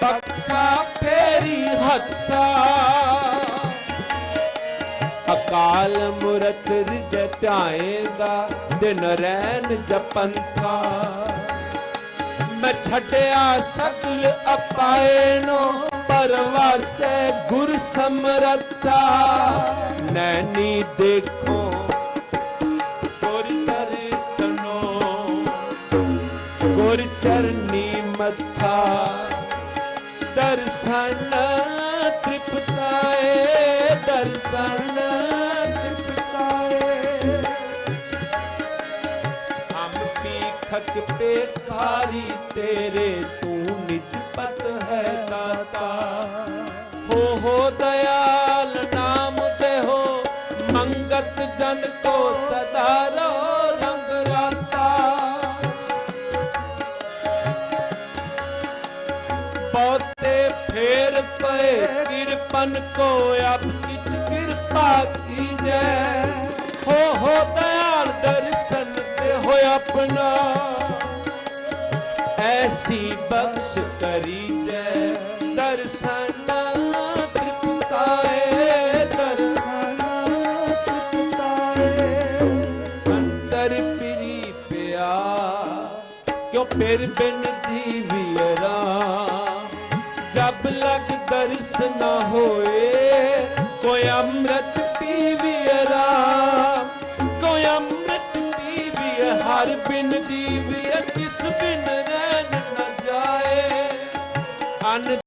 ਪੱਕਾ ਫੇਰੀ ਹੱਥਾ। ਅਕਾਲ ਮੁਰਤ ਰਿਜ ਧਿਆਏਗਾ ਦਿਨ ਰੈਨ ਜਪੰਥਾ ਮੈਂ ਛਟਿਆ ਸਗਲ ਅਪਾਏ ਨੋ ਪਰਵਾਸੇ ਗੁਰ ਸਮਰੱਥਾ। ਨੈਣੀ ਦੇਖੋ, ਗੁਰ ਦਰਸਨੋ, ਗੁਰ ਚਰਨੀ ਮੱਥਾ। ਦਰਸ਼ਨ ਤ੍ਰਿਪਤਾਏ ਦਰਸ਼ਨ ਤ੍ਰਿਪਤਾਏ। ਹਮ ਪੀਖਕ ਪੇਖਾਰੀ, ਤੇਰੇ ਤੂੰ ਨਿਜ ਪਤ ਹੈ ਦਾਤਾ। ਹੋ ਹੋ ਦਇਆਲ ਨਾਮ ਦੇਹੋ, ਮੰਗਤ ਜਨ ਕੋ ਸਦਾ ਰੋ ਰੰਗ ਫੇਰ ਪਏ ਕਿਰਪਨ ਕੋ ਆਪ ਕਿਛ ਕਿਰਪਾ ਕੀਜੈ। ਹੋ ਹੋ ਦਇਆਲ ਦਰਸ਼ਨ ਤੇ ਹੋ ਆਪਣਾ। ਐਸੀ ਬਖਸ਼ ਕਰੀਜੈ, ਦਰਸ਼ਨ ਤ੍ਰਿਪਤਾਏ ਦਰਸ਼ਨ ਤ੍ਰਿਪਤਾਏ। ਪਿਆ, ਕਿਉ ਫਿਰ ਬਿਨ ਜੀਵੀ ਜੀਵਿਅਰਾ ਰੱਬ ਲਗ ਦਰਸ ਨਾ ਹੋਏ। ਕੋਈ ਅੰਮ੍ਰਿਤ ਪੀਵੀਰਾ ਕੋਈ ਅੰਮ੍ਰਿਤ ਪੀਵੀਏ ਹਰ ਬਿਨ ਜੀਵੀਏ ਤਿਸ ਬਿਨ ਰਹਿ ਨਾ ਜਾਏ। ਅਨ